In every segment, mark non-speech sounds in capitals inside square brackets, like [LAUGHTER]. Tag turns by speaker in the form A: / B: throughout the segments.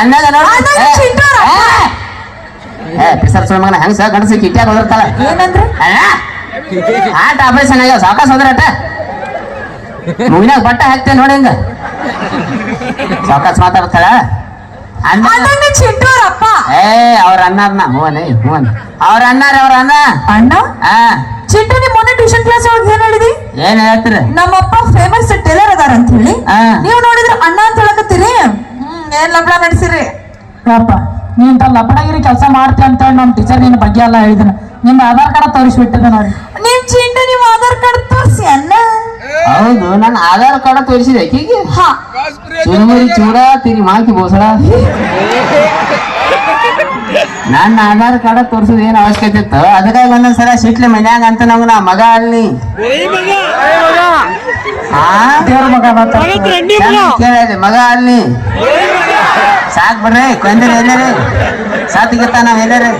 A: ಅಂದಾಗ ನೋಡು. ಸುಳ್ಳ ಮಗನ ಹೆಂಗ್ ಸಹ ಗಂಡಸಿ ಕಿಟ್ಯಾಗ ಹೋದಿರ್ತಾಳ
B: ಏನಂದ್ರೆ?
A: ಆಟ ಆಪರೇಷನ್ ಆಗ್ಯಾವ? ಸಾವಕಾಶ ಹೋದ್ರ ಆಟ ಮುಗಿನಾಗ ಬಟ್ಟ ಹಾಕ್ತೇನೆ ನೋಡಿ ಹಿಂಗ. ಸಾಕಸ್ ಮಾತಾಡ್ತಾಳ?
B: ಅಪ್ಪ
A: ಏ ಅವ್ರ ಅನ್ನಾರ್ನ ಹೂವನೇ ಹೂವನ್. ಅವ್ರ ಅಣ್ಣಾರ ಅವ್ರ
B: ಅಣ್ಣ.
A: ಅಣ್ಣ?
B: ಚಿಂಟು ನಿಮ್ ಮೊನ್ನೆ ಟ್ಯೂಷನ್ ಕ್ಲಾಸ್ ಒಳಗೆ ಏನ್ ಹೇಳಿದಿ?
A: ಏನ್ ಹೇಳ್ತೀರ?
B: ನಮ್ಮಪ್ಪ ಫೇಮಸ್ ಟೇಲರ್ ಅದಾರ ಅಂತ ಹೇಳಿ. ನೀವು ನೋಡಿದ್ರೆ ಅಣ್ಣ ಅಂತ ಹೇಳಕತ್ತೀರಿ? ಏನ್ ಲಬ್ಳ ನಡೆಸಿರಿ?
C: ಯಪ್ಪ ನೀನ್ ಲಪಡಗಿರಿ ಕೆಲಸ ಮಾಡ್ತಿ ಅಂತ ಹೇಳಿ ನಮ್ಮ ಟೀಚರ್ ನಿನ್ನ ಬಗ್ಗೆ ಎಲ್ಲ ಹೇಳಿದ್ರು ನಿಮ್ಮ ಆಧಾರ್ ಕಾರ್ಡ್ ತೋರಿಸ್ಬಿಟ್ಟಿದೆ ನೋಡಿ.
B: ನಿಮ್ ಚಿಂಟು ನೀವು ಆಧಾರ್ ಕಾರ್ಡ್ ತೋರಿಸಿ ಅಣ್ಣ.
A: ಹೌದು ನನ್ನ ಆಧಾರ್ ಕಾರ್ಡ್ ತೋರಿಸಿದೆ. ಆಕಿಗೆ
B: ಹಾ.
A: ಚುರುಮುರಿ ಚೂಡ ತಿರಿ ಮಾಕಿ ಬೋಸಳ ನನ್ನ ಆಧಾರ್ ಕಾರ್ಡ್ ತೋರ್ಸೋದು ಏನು ಅವಶ್ಯಕತೆ ಇತ್ತು? ಅದಕ್ಕಾಗಿ ಒಂದೊಂದ್ಸಲ ಸಿಟ್ಲಿ ಮನ್ಯಾಗ ಅಂತ ನಮ್ಗೆ ನಾ ಮಗ ಅಲ್ಲಿ ಆ?
C: ದೇವ್ರ ಮಗ ಅಂತ
A: ಮಗ ಅಲ್ಲಿ ಸಾಕ್ ಬಿಡ್ರಿ ಕೊಂದ್ರೆ ಎಲ್ಲರಿ. ಸತ್ಗಿತ್ತ ನಾವ್ ಎಲ್ಲರಿ.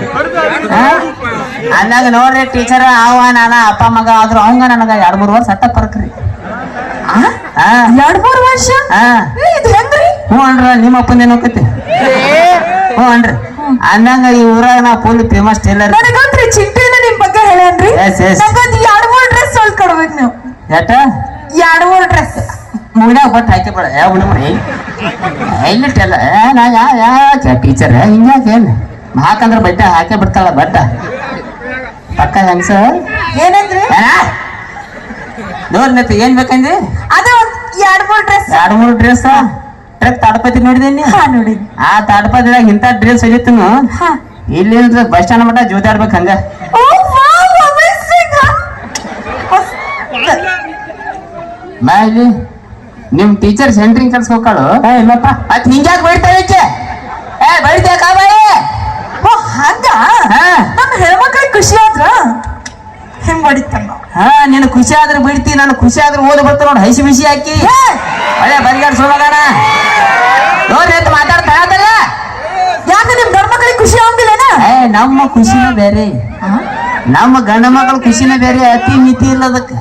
A: ಅಂದಾಗ ನೋಡ್ರಿ ಟೀಚರ್ ಅವ ನಾನ ಅಪ್ಪ ಮಗ ಆದ್ರು ಅವಂಗ ನನಗ ಎರಡ್ ಮೂರ್ ವರ್ಷ ಸತ್ತ ಪರಕ್ರಿ
B: ಎರಡ್ ಮೂರ್ ವರ್ಷ?
A: ಹ್ಞೂ ಅನ್ರ ನಿಮ್ಮ ಅಪ್ಪನ ಏನು ಹೋಗತಿ ಹ್ಞೂ ಅನ್ರಿ ಅಂದಂಗ ಈ ಊರಾಗ ನಾ ಫುಲ್ ಫೇಮಸ್ ಟೇಲರ್
B: ನನಗಂತ್ರಿ ಚಿಂಟುನ ನಿಮ್ ಬಗ್ಗೆ ಹೇಳ್ಯಾನ್ರಿ ಎರಡ್ ಮೂರ್ ಡ್ರೆಸ್ ಹೊಲ್ಕೊಡ್ಬೇಕು ನೀವು.
A: ಎಟ್ಟ?
B: ಎರಡ್ ಮೂರ್ ಡ್ರೆಸ್
A: ಮುಗಿನಾಗ ಬಟ್ ಹಾಕಿ ಬೇಡ. ಯಾವ ಮನೆ ಎಲ್ಲಿ ಎಲ್ಲ ನಾ ಯಾ ಯಾಕೆ ಟೀಚರ್ ಹಿಂಗ್ಯಾಕೆ ಏನು ಹಾಕಂದ್ರೆ ಬಟ್ಟೆ ಹಾಕೇ ಬಿಡ್ತಾಳ ಬಟ್ಟ. ಪಕ್ಕ ಹೆಂಗ್ಸ?
B: ಏನಂದ್ರಿ?
A: ನೋಡ್ ನೆತ್ತ ಏನ್ ಬೇಕಂದ್ರಿ?
B: ಅದೇ ಒಂದ್ ಎರಡ್ ಮೂರ್ ಡ್ರೆಸ್
A: ಎರಡು ಮೂರು ಡ್ರೆಸ್ ಟ್ರಕ್ ತಾಡಪತಿ ನೋಡಿದೇನಿ
B: ನೋಡಿ.
A: ಆ ತಾಡಪತಿದಾಗ ಇಂಥ ಡ್ರೆಸ್ ಒಗಿತನು
B: ಹಾ.
A: ಇಲ್ಲಿ ಬಸ್ ಸ್ಟ್ಯಾಂಡ್ ಮಟ್ಟ ಜೋತಾಡ್ಬೇಕು ಹಂಗ. ಬಾ ಇಲ್ಲಿ. ನಿಮ್ ಟೀಚರ್ ಸೆಂಟ್ರಿಂಗ್ ಕೆಲಸ ಹೋಗ್ಕಾಳು?
C: ಇಲ್ಲಪ್ಪ.
A: ಅದ್ ಹಿಂಗ್ಯಾಕ್ ಈಕೆ? ಏ ಬೈದ್ಯಾಕ ಬಾಯಿ
B: ಓ ಹಂಗ? ನಮ್ಮ ಹೆಣ್ಮಕ್ಳಿಗೆ ಖುಷಿ ಆದ್ರ ಹೆಂಗ್ ಬಡಿತಾನ
A: ಹಾ ನಿನ್ ಖುಷಿ ಆದ್ರೆ ಬಿಡ್ತಿ ನಾನು ಖುಷಿ ಆದ್ರೆ ಓದ್ ಬರ್ತ ನೋಡ್ ಹೈಸಿ ಬಿಸಿ ಹಾಕಿ. ಒಳ್ಳೆ ಬರಿಗಾರ ಸೋಮಗಾನ ನೋಡ್ರಿ ಅಂತ ಮಾತಾಡ್ತಾಳಲ್ಲ
B: ಯಾಕೆ ನಿಮ್ ಗಂಡ ಮಕ್ಳಿಗೆ ಖುಷಿ ಆಗಿಲ್ಲ
A: ಏ ನಮ್ಮ ಖುಷಿನ ಬೇರೆ. ನಮ್ಮ ಗಂಡ ಮಕ್ಕಳ ಖುಷಿನ ಬೇರೆ ಅತಿ ಮಿತಿ ಇಲ್ಲ ಅದಕ್ಕೆ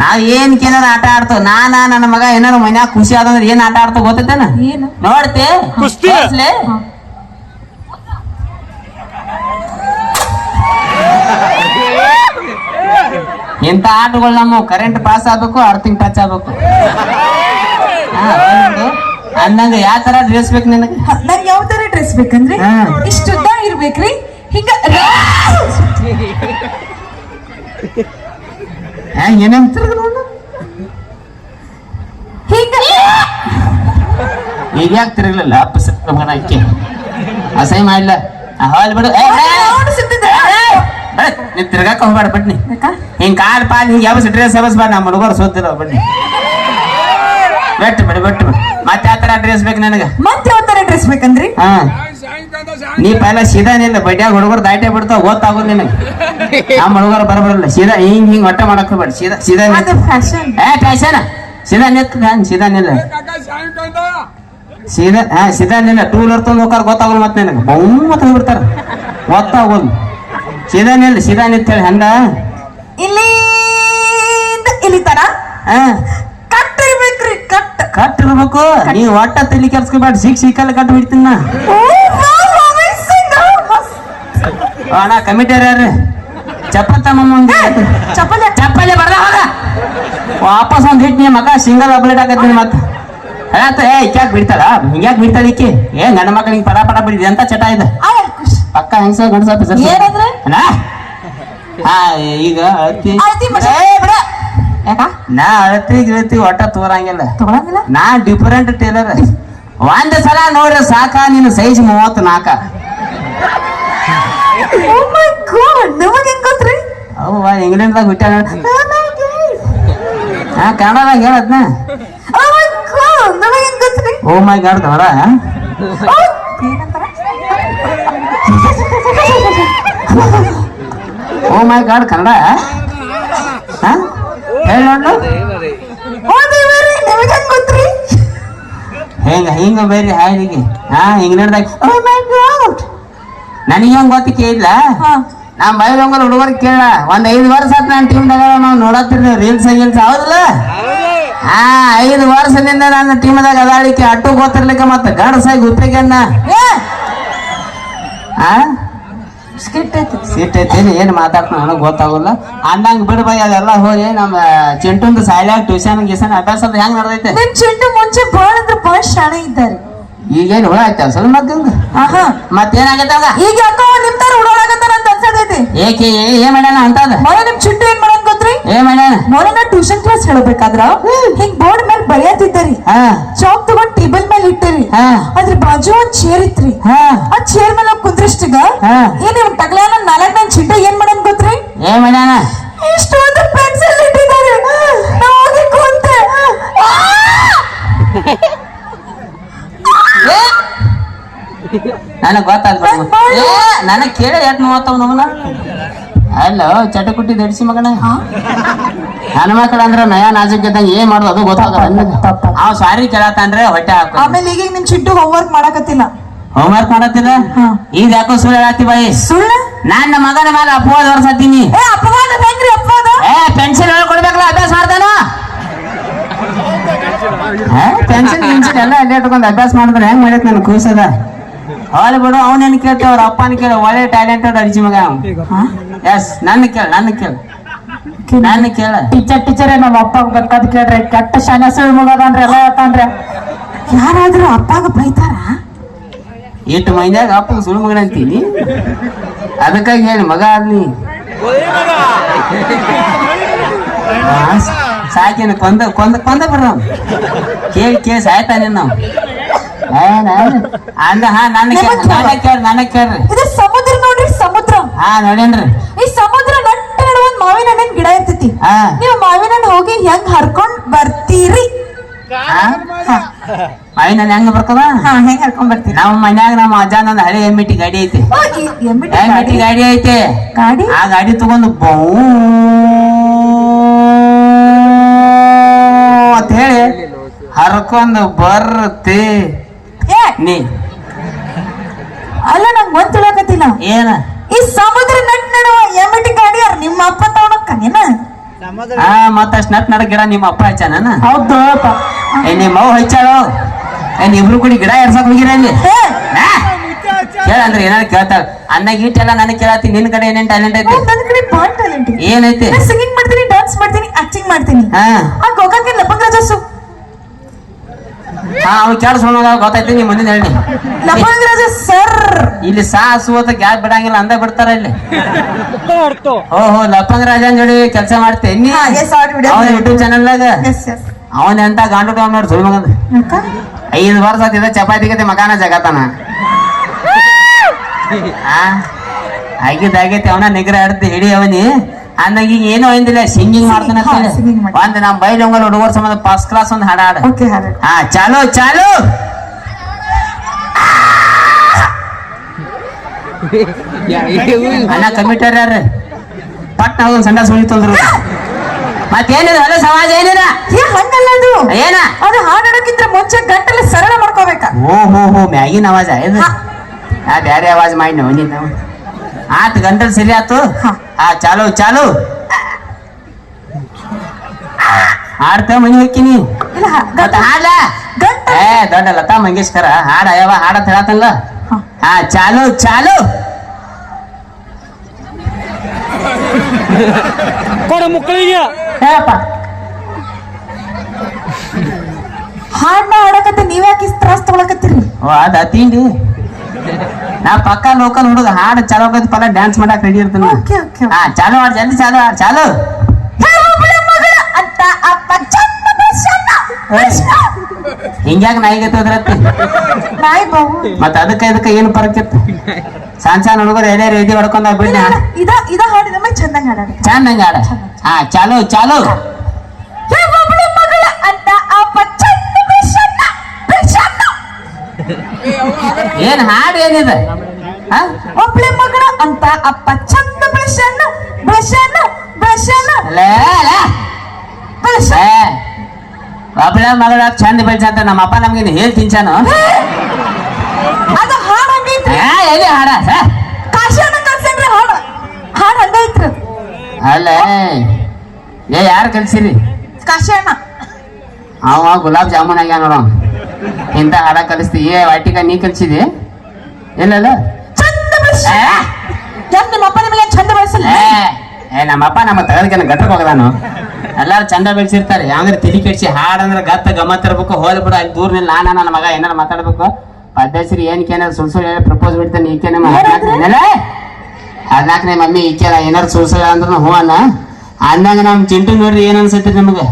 A: ನಾವ್ ಏನ್ ಏನಾರ ಆಟ ಆಡ್ತೋ ನಾನ ನನ್ನ ಮಗ ಏನಾರ ಮನ್ಯಾಗ ಖುಷಿ ಆದಂದ್ರೆ ಏನ್ ಆಟ ಆಡ್ತೋ ಗೊತ್ತೇನ ನೋಡ್ತೆ? ಇಂತ ಇಂಥ ಆಟಗಳು ನಮ್ಮ ಕರೆಂಟ್ ಪಾಸ್ ಆಗ್ಬೇಕು ಅರ್ಥಿಂಗ್ ಟಚ್ ಆಗ್ಬೇಕು. ಅಂದಂಗ ಯಾವ ತರ ಡ್ರೆಸ್ ಬೇಕು ನಿನಗೆ?
B: ನಂಗೆ ಯಾವ ತರ ಡ್ರೆಸ್ ಬೇಕಂದ್ರೆ? ಇಷ್ಟುದ್ದ ಇರ್ಬೇಕ್ರಿ. ಹಿಂಗ [LAUGHS]
A: ಹಾ, ಏನೇನ್ ತಿರ್ಗ್ ನೋಡು.
B: ಹಿಂಗ
A: ಈಗ ಯಾಕೆ ತಿರುಗಲಿಲ್ಲ? ಅಪ್ಪ ಮಗನ ಅಕ್ಕಿ ಅಸಹ್ಯ ಮಾಡಿಲ್ಲ ಹಾಲ್ ಬಿಡು. ನೀನ್ ತಿರ್ಗಾಕ ಹೋಗ್ಬೇಡ ಬಡ್ನಿ ಹಿಂಗ ಕಾಲ್ ಪಾಲ್ ಹಿಂಗ್ ಯಾವ ಡ್ರೆಸ್ ಬಾ ನಮ್ಮ ಹುಡುಗರು ಸೋತಿರೋ ಬಡ್ನಿ ಬೆಟ್ಟು ಬಿಡು ಬೆಟ್ಟು ಬಿಡು. ಮತ್ತೆ ಯಾವ ತರ ಡ್ರೆಸ್ ಬೇಕು ನನಗೆ?
B: ಮತ್ತೆ ಯಾವ ತರ ಡ್ರೆಸ್ ಬೇಕಂದ್ರಿ?
A: ಹಾ. ನೀ ಪೈಲ ಸೀದಾ ನಿನ್ನ ಬಡ್ಯಾಗ ಹುಡುಗರು ದಾಟೆ ಬಿಡ್ತಾವ ಗೊತ್ತಾಗೋದು ನಿನಗೆ. ಆ ಹುಡುಗರು ಬರಬರಲ್ಲ ಸೀದಾ ಹಿಂಗ್ ಹಿಂಗ್ ಹೊಟ್ಟೆ ಮಾಡಕ್ ಹೋಗ್ಬೇಡ ಸೀದಾ ಸೀದಾ ನಿಂತ್-
B: ಅದು ಫ್ಯಾಷನ್
A: ಏ ಫ್ಯಾಷನ್ ಸೀದಾ ನಿತ್ ಸೀದಾ ನಿಲ್ಲ. ಸೀದಾ ಹಾ ಸೀದಾ ನಿಲ್ಲ. ಟೂ ವೀಲರ್ ತಂದು ಹೋಗಾರ ಗೊತ್ತಾಗಲ್ಲ ಮತ್ತೆ ನಿನಗೆ. ಬಹುಮತ ಹೋಗ್ಬಿಡ್ತಾರ. ಗೊತ್ತಾಗೋದು. ಸೀದಾ ನಿಲ್ಲ ಸೀದಾ ನಿಂತ ಹೇಳಿ ಹಂಗ.
B: ಇಲ್ಲಿಂದ ಇಲ್ಲಿ ತರ
A: ಹಾ.
B: ಕಟ್ ಇರ್ಬೇಕ್ರಿ ಕಟ್
A: ಕಟ್ ಇರ್ಬೇಕು ನೀ ಒಟ್ಟ ತಲೆ ಕೆಲ್ಸ್ಕೊಬೇಡ ಸಿಕ್ ಸಿಕ್ಕಲ್ಲಿ ಕಟ್ ಬಿಡ್ತೀನಿ ನಾ ಅಣ್ಣ ಕಮಿಟಿ ಯಾರು ಚಪ್ಪಲ್ ತಮ್ಮ
B: ಚಪ್ಪಲ್
A: ಚಪ್ಪಲಿ ಬರ್ದ ಹೋಗ. ವಾಪಸ್ ಒಂದ್ ಹಿಟ್ ನಿಮ್ಮ ಮಗ ಸಿಂಗಲ್ ಅಪ್ಲೇಟ್ ಆಗತ್ತೀನಿ ಮತ್ತ. ಹೇಳತ್ತ ಏ ಇಕ್ಯಾಕ್ ಬಿಡ್ತಾಳ? ಹಿಂಗ್ಯಾಕ್ ಬಿಡ್ತಾಳ ಈಕಿ? ಏ ಗಂಡ ಮಕ್ಕಳಿಗೆ ಪಟ ಪಟ ಬಿಡಿದೆ ಅಂತ ಚಟ ಇದೆ? ಪಕ್ಕ ಹೆಂಗಸ ಗಂಡಸ? ಅಣ್ಣ? ಹಾ ಈಗ.
B: ಯಾಕ?
A: ನಾ ಅಳತಿ ಗಿಳತಿ ಒಟ್ಟ ತೋರಂಗಿಲ್ಲ. ನಾ ಡಿಫರೆಂಟ್ ಟೇಲರ್ ಒಂದ್ ಸಲ ನೋಡ್ರಿ ಸಾಕ ನಿನ್ನ ಸೈಜ್ ಮೂವತ್ತು ನಾಲ್ಕ
B: ಓ ಮೈ ಗಾಡ್ ನಿಮಗೆ ಹೆಂಗ್ ಗೊತ್ತ್ರಿ?
A: ಅವ್ವ ಇಂಗ್ಲೆಂಡ್ದಾಗ ಹುಟ್ಟ್ಯಾನ ಹಾ ಕನ್ನಡದಾಗ ಹೇಳದ್ನ
B: ಓ ಮೈ ಗಾಡ್ ನಿಮಗೆ ಹೆಂಗ್ ಗೊತ್ತ್ರಿ?
A: ಓ my god Kannada
B: oh,
A: my god Kannada ಹಾ ಹೇಳ
B: ಓ ದೇವರೇ ನಿಮಗೆ ಹೆಂಗ್ ಗೊತ್ತ್ರಿ?
A: ಹೆಂಗ ಹಿಂಗ ಬೇರೆ ಹಾಡಿಗೆ ಹಾ ಇಂಗ್ಲೆಂಡ್ದಾಗ ಓ ಮೈ ಗಾಡ್ ನನಗೆ ಹೆಂಗ್ ಗೊತ್ತ ಕೇಳಿಲ್ಲ?
B: ಹಾ.
A: ನಾ ಮೈಲೊಂಗಲ್ ಹುಡುಗರ್ ಕೇಳ ಒಂದ್ ಐದು ವರ್ಷ ಆತ್ ನಾನು ಟೀಮ್ದಾಗ ನಾವು ನೋಡತ್ತಿರ್ತೀವಿ ರೀಲ್ಸ್ ಗೀಲ್ಸ್ ಹೌದಲ್ಲ? ಹಾ ಐದು ವರ್ಷದಿಂದ ನನ್ನ ಟೀಮ್ದಾಗ ಅದಾಳಿಕೆ ಅಟ್ಟು ಗೊತ್ತಿರ್ಲಿಕ್ಕೆ ಮತ್ತೆ ಗಡಸಾಗಿ
B: ಏ!
A: ಆ? ಸೀಟ್ ಐತಿ. ಏನ್ ಮಾತಾಡ್ತ ನನಗೆ ಗೊತ್ತಾಗಲ್ಲ. ಅಂದಂಗೆ ಬಿಡ್ ಬೈ ಅದೆಲ್ಲ ಹೋಗಿ ನಮ್ಮ ಚಿಂಟುಂದು ಸಾಯ್ಲಾಗ ಟ್ಯೂಷನ್ ಗೀಸನ್ ಅಭ್ಯಾಸ ಹೆಂಗ್ ನಡೆದೈತೆ?
B: ಚಿಂಟು ಮುಂಚೆ
A: ಈಗೇನು ಹುಳ ಆಯ್ತಾ? ಸ್ವಲ್ಪ ಮತ್ತೊಂದು
B: ಆಹಾ.
A: ಮತ್ತೇನಾಗೈತೆ ಅವಾಗ
B: ಈಗ ಯಾಕೋ ನಿಮ್ ತರ ಉಡೋಳಾಗತ್ತಾರ ಅಂತ ಅನ್ಸತೈತಿ.
A: ಏಕೆ ಏ- ಏ ಮಾಡ್ಯಾನ ಅಂತದ?
B: ಮೊದಲ ನಿಮ್ ಚಿಂಟು ಏನ್ ಮಾಡಕ್ ಗೊತ್ತ್ರಿ?
A: ಏ ಮಾಡ್ಯಾನ?
B: ಮೊದಲ ಟ್ಯೂಷನ್ ಕ್ಲಾಸ್ ಹೇಳಬೇಕಾದ್ರ ಹಿಂಗ್ ಬೋರ್ಡ್ ಮೇಲೆ ಬರೆಯತಿದ್ದರಿ
A: ಹಾ.
B: ಚಾಕ್ ತಗೊಂಡ್ ಟೇಬಲ್ ಮೇಲೆ ಇಟ್ಟಿರಿ.
A: ಹಾ.
B: ಅದ್ರ ಬಾಜು ಒಂದ್ ಚೇರ್ ಇತ್ರಿ.
A: ಹಾ.
B: ಆ ಚೇರ್ ಮೇಲೆ ಕುಂದ್ರಿಷ್ಟಿಗ
A: ಹಾ.
B: ಏನ್ ಇವ್ ತಗ್ಲಾನ ನಾಲ್ಕ್ ನನ್ ಚಿಂಟ ಏನ್ ಮಾಡನ್ ಗೊತ್ತ್ರಿ?
A: ಏ ಮಾಡ್ಯಾನ
B: ಇಷ್ಟೊಂದು ಪೆನ್ಸಿಲ್ ಇಟ್ಟಿದ್ದಾರೆ ನಾ ಹೋಗಿ ಕುಂತೆ ಆ!
A: ನನಗ್ ಗೊತ್ತಾದ್ ನನಗ್ ಕೇಳ ಎಟ್ ನೋವತ್ತವ್ ನಮ್ಮನ ಅಲ್ಲ ಚಟಕುಟ್ಟಿ ದಡಿಸಿ ಮಗನ? ನನ್ನ ಮಕ್ಕಳ ಅಂದ್ರೆ ನಯ ನಾಜಕ್ ಇದ್ದಂಗ ಏನ್ ಮಾಡೋದು ಅದು ಗೊತ್ತಾಗಲ್ಲ ಅವ್ ಸಾರಿ ಅಂದ್ರೆ ಹೊಟ್ಟೆ ಹಾಕ
B: ಆಮೇಲೆ ಈಗ ನಿಮ್ ಹೋಮ್ ಹೋಮ್ವರ್ಕ್ ಮಾಡಕತ್ತಿಲ್ಲ.
A: ಹೋಮ್ವರ್ಕ್ ಮಾಡತ್ತಿಲ್ಲ? ಈಗ ಯಾಕೋ ಸುಳ್ಳು ಹೇಳತ್ತಿ ಬಾಯಿ?
B: ಸುಳ್ಳು?
A: ನನ್ನ ಮಗನ ಮೇಲೆ ಅಪವಾದ ಹೊರಸತ್ತೀನಿ.
B: ಏ ಅಪವಾದ ಹೆಂಗ್ರಿ ಅಪವಾದ?
A: ಏ ಪೆನ್ಸಿಲ್ ಕೊಡ್ಬೇಕಲ್ಲ ಅಭ್ಯಾಸ ಮಾಡ್ತಾನ ಪೆನ್ಸಿಲ್ ಗಿನ್ಸಿಲ್ ಎಲ್ಲ ಅಲ್ಲೇ ಇಟ್ಕೊಂಡು ಅಭ್ಯಾಸ ಮಾಡಿದ್ರೆ ಹೆಂಗ್ ಮಾಡೈತೆ ನನ್ ಕೂಸದ ಅವಳು ಬಿಡು ಅವನೇನ್ ಕೇಳ್ತೇವ ಅವ್ರ ಅಪ್ಪನ ಕೇಳ ಒಳ್ಳೆ ಟ್ಯಾಲೆಂಟೆಡ್ ಅರ್ಜಿ ಮಗ. ಎಸ್ ನನ್ನ ಕೇಳ ನನ್ನ ಕೇಳ. ನನ್ನ ಕೇಳ.
C: ಟೀಚರ್ ಟೀಚರೇ ನಮ್ಮ ಅಪ್ಪ ಬೇಕಾದ್ ಕೇಳ್ರಿ. ಕೆಟ್ಟ ಶಾನೆ ಸುಳ್ಳು ಮುಗದನ್ರಿ ಎಲ್ಲ ಹೇಳ್ತಾನ್ರಿ.
B: ಯಾರಾದ್ರೂ ಅಪ್ಪಾಗ ಬೈತಾರ?
A: ಇಟ್ಟು ಮೈನ್ಯಾಗ ಅಪ್ಪಗೆ ಸುಳ್ಳು ಮಗನ ಅಂತೀನಿ. ಅದಕ್ಕಾಗಿ ಹೇಳಿ ಮಗ ಅದ್ನಿ ಸಾಕಿನ ಕೊಂದ ಕೊಂದ ಕೊಂದ ಬರ್ರ ಕೇಳಿ ಕೇಳಿ ಸಾಯ್ತಾನೆ ನಾವು ಅಂದ ಹಾ ನನ್ನ ಕೇಳ ನನ್ನ ಕೇಳ್ರಿ ನನ್ನ ಕೇಳ್ರಿ.
B: ಇದು ಸಮುದ್ರ ನೋಡ್ರಿ ಸಮುದ್ರ.
A: ಹಾ ನೋಡೇನ್ರಿ.
B: ಈ ಸಮುದ್ರ ನಟ್ಟ ಒಂದು ಮಾವಿನ ಹಣ್ಣಿನ ಗಿಡ ಇರ್ತೈತಿ. ನೀವು ಮಾವಿನ ಹಣ್ಣು ಹೋಗಿ ಹೆಂಗ್ ಹರ್ಕೊಂಡ್ ಬರ್ತೀರಿ?
A: ಮಾವಿನ ಹಣ್ಣು ಹೆಂಗ್ ಬರ್ತದ
B: ಹಾ ಹೆಂಗ್ ಹರ್ಕೊಂಡ್ ಬರ್ತೀವಿ
A: ನಮ್ಮ ಮನ್ಯಾಗ ನಮ್ಮ ಅಜ್ಜನ ಒಂದು ಹಳೆ ಎಮ್ಮಿಟಿ ಗಾಡಿ ಐತಿ.
B: ಎಮ್ಮಿಟಿ ಗಾಡಿ-
A: ಐತೆ.
B: ಗಾಡಿ?
A: ಆ ಗಾಡಿ ತಗೊಂಡು ಬೌ ಅಂತ ಹೇಳಿ ಹರ್ಕೊಂಡು ಬರ್ತಿ. ನೀ.
B: ಅಲ್ಲ ನಂಗೆ ಗೊತ್ತು ತಿಳಕತ್ತಿಲ್ಲ
A: ಏನ?
B: ಈ ಸಮುದ್ರ ನಟ್ ನಡುವ ಎಮಿಟಿ ಗಾಡಿ ಯಾರು ನಿಮ್ಮ ಅಪ್ಪ ತಗೊಳಕ್ಕ ನೀನ?
A: ಆ ಮತ್ತಷ್ಟು ನಟ್ ನಡ ಗಿಡ ನಿಮ್ಮ ಅಪ್ಪ ಹಚ್ಚಾನ
C: ಹೌದು ಅಪ್ಪ.
A: ಏ ನಿಮ್ಮ ಹಚ್ಚಾಳ ಹಚ್ಚಾಳು ಏನ್ ಇಬ್ರು ಕೂಡಿ ಗಿಡ ಎರ್ಸಕ್ ಹೋಗಿರ ಇಲ್ಲಿ
B: ಏ,
A: ಕೇಳ ಅಂದ್ರೆ ಏನಾರ ಕೇಳ್ತಾಳ. ಅನ್ನಾಗ ಇಟ್ಟೆಲ್ಲ ನನಗೆ ಕೇಳತ್ತಿ ನಿನ್ ಕಡೆ ಏನೇನ್ ಟ್ಯಾಲೆಂಟ್ ಐತಿ?
B: ನನ್ನ ಕಡೆ ಬಾಳ್ ಟ್ಯಾಲೆಂಟ್
A: ಏನೈತಿ?
B: ಸಿಂಗಿಂಗ್ ಮಾಡ್ತೀನಿ ಡಾನ್ಸ್ ಮಾಡ್ತೀನಿ ಆಕ್ಟಿಂಗ್ ಮಾಡ್ತೀನಿ.
A: ಹಾ.
B: ಆ ಗೋಕಾಕಿನ ಲಪಂಗ ರಾಜಸು
A: ಹಾ ಅವ್ನು ಕೇಳಿಸ್ಕೊಂಡ ಗೊತ್ತೈತಿ ನೀ ಮುಂದಿನ ಹೇಳಿ
B: ಲಪಂಗ ರಾಜ ಸರ್.
A: ಇಲ್ಲಿ ಸಾಸು ಅಂತ ಗ್ಯಾಸ್ ಬಿಡಂಗಿಲ್ಲ ಅಂದ ಬಿಡ್ತಾರ ಇಲ್ಲಿ. ಓಹೋ ಹೋ ರಾಜ ರಾಜನ್ ಜೋಡಿ ಕೆಲಸ ಮಾಡ್ತೇನೆ ಅವನ ಯೂಟ್ಯೂಬ್
B: ಎಸ್
A: ಅವನ ಎಂತ ಗಾಂಡು ಟೋನ್ ನೋಡಿ ಸುಳ್ಳು ಮಗಂದ. ಐದು ವರ್ಷ ಆತಿದ ಚಪಾತಿ ಗತಿ ಮಕಾನ ಜಗತ್ತಾನ. ಆ? ಆಗಿದ್ದಾಗೈತಿ ಅವನ ನಿಗ್ರಹ ಹಿಡಿ ಅವನಿ. ಅಂದಾಗ ಈಗ ಏನೋ ಏನಿಲ್ಲ ಸಿಂಗಿಂಗ್ ಮಾಡ್ತಾನ. ಒಂದ್ ನಮ್ ಬೈಲ್ ಹಂಗಲ್ ಹುಡುಗರ ಸಂಬಂಧ ಫಸ್ಟ್ ಕ್ಲಾಸ್ ಒಂದ್ ಹಾಡ ಹಾಡು. ಹಾ ಚಾಲು ಚಾಲು! ಅಣ್ಣ ಕಮಿಟರ್ ಯಾರ? ಪಟ್ ನಾವು ಸಂಡ ಸುಳಿ ತೊಂದ್ರು ಮತ್ತೇನಿದೆ? ಹೊಲ ಸಮಾಜ ಏನಿದೆ?
B: ಹಂಗಲ್ಲ ಅದು.
A: ಏನ?
B: ಅದು ಹಾಡೋದಕ್ಕಿಂತ ಮುಂಚೆ ಗಂಟೆಲ್ಲ ಸರಳ ಮಾಡ್ಕೋಬೇಕ?
A: ಓ ಹೋ ಹೋ ಮ್ಯಾಗಿನ ಆವಾಜ ಇದು ಆ ಬ್ಯಾರೆ ಆವಾಜ್ ಮಾಡಿ ನಾವು ನೀನು. ಆತ್ ಗಂಟಲ್ ಸರಿ ಆತು?
B: ಹಾ.
A: ಚಾಲು ಚಾಲು. ಹಾಡ್ತ ಮನಿ ಹಾಕಿನಿ
B: ಇಲ್ಲ ಹ- ಗಂಟೆ-
A: ಏ ದೊಡ್ಡ ಲತಾ ಮಂಗೇಶ್ಕರ ಹಾಡ ಯಾವ ಹಾಡ ಹೇಳತ್ತಲ್ಲ
B: ಹಾ.
A: ಚಾಲು ಚಾಲು.
D: ಕೊಡ ಮುಕ್ಕಳಿಗೆ.
C: ಹೇಳಪ್ಪ.
B: ಹಾಡ್ನ ಹಾಡಕತ್ತ ನೀವ್ಯಾಕೆ ತ್ರಾಸ್ ತಗೊಳಕತ್ತೀರಿ?
A: ಓ ಅದ ತಿಂಡಿ. ನಾ ಪಕ್ಕ ಲೋಕಲ್ ಹುಡುಗ ಹಾಡು ಚಾಲು ಆಗದ್ ಪಲ್ಲ ಡ್ಯಾನ್ಸ್ ಮಾಡಕ್ ರೆಡಿ ಇರ್ತಾನ. ಹಾ ಚಾಲು ಮಾಡಿ ಜಲ್ದಿ ಚಾಲು ಮಾಡ್, ಚಾಲು. ಹಿಂಗ್ಯಾಗ
B: ನಾಯಿಗೆ ಬಾವು.
A: ಮತ್ತ ಅದಕ್ಕ ಇದಕ್ಕ ಏನು ಫರಕ್ ಇತ್ತು? ಸಣ್ಣ ಸಣ್ಣ ಹುಡುಗರು ಎಲೆ ರೆಡಿ ಹೊಡ್ಕೊಂಡ ಬಿಡ್ನ
B: ಇಲ್ಲ, ಇದ ಇದ ಹಾಡಿದ ಮೇಲೆ ಚಂದಂಗ
A: ಹಾಡ ಹಾ ಚಾಲು ಚಾಲು. ಏನ್ ಹಾಡು ಏನಿದೆ? ಹಾ?
B: ಒಬ್ಳೆ ಮಗಳ ಅಂತ ಅಪ್ಪ ಚಂದ ಬಸಣ್ಣ ಬಸಣ್ಣ ಬಸಣ್ಣ
A: ಲೇ, ಒಬ್ಳೆ ಮಗಳ ಚಂದ ಬೆಳ್ಸ ಅಂತ ನಮ್ಮ ಅಪ್ಪ ನಮ್ಗೆ ಹೇಳ್ ತಿಂಚಾನು
B: ಅದು ಹಾಡ್ ಹಂಗೈತ್ರಿ
A: ಏ, ಎಲ್ಲಿ ಹಾಡ?
B: ಕಾಶಿಯನ್ನ ಕಲ್ಸಂಗ್ರಿ ಹಾಡ. ಹಾಡ್ ಹಂಗೈತ್ರಿ.
A: ಅಲ್ಲ. ಏ ಯಾರು ಕಲ್ಸಿರಿ
B: ಕಾಶಿಯಣ್ಣ.
A: ಅವ ಗುಲಾಬ್ ಜಾಮೂನ್ ಆಗ್ಯಾನ ನೋಡ ಇಂಥ ಹಾಡ ಕಲಿಸ್ತಿ? ಏ ವಾಟಿಕ ನೀ ಕಲಿಸಿದೆ? ಇಲ್ಲಲ್ಲ
B: ಚಂದ ಬೆಳೆಸಲ್ಲ?
A: ಏ, ನಮ್ಮಪ್ಪ ನಮ್ಮ ತಗದಕ್ಕೆ ಗಟ್ಟಕ್ಕೆ ಹೋಗದಾನು. ಎಲ್ಲಾರು ಚಂದ ಬೆಳೆಸಿರ್ತಾರೆ. ಯಾವಂದ್ರೆ ತಿಳಿ ಕೆಡ್ಸಿ? ಹಾಡಂದ್ರೆ ಗತ್ತ ಗಮ್ಮತ್ ಇರ್ಬೇಕು ಬಿಡು ಅಲ್ಲಿ ದೂರ ನಿಲ್ಲ ನಾನು ನನ್ನ ಮಗ ಏನಾರ ಮಾತಾಡ್ಬೇಕು? ಪದ್ಧತಿ ಏನಕ್ಕೆ ಸುಳ್ ಸುಳ್ಳು ಪ್ರಪೋಸ್ ಬಿಡ್ತಾನೆ ಈಕೆ ಹದಿನಾಲ್ಕನೇ ಮಮ್ಮಿ ಈಕೆ ಏನಾರು ಸುಳ್ ಸುಳ್ಳು ಅಂದ್ರೂ ಹೂ ಅನ್ನ ಅಂದಾಗ ನಮ್ಮ ಚಿಂಟು ನೋಡ್ರಿ ಏನ್ ಅನ್ಸತ್ರಿ ನಮಗೆ?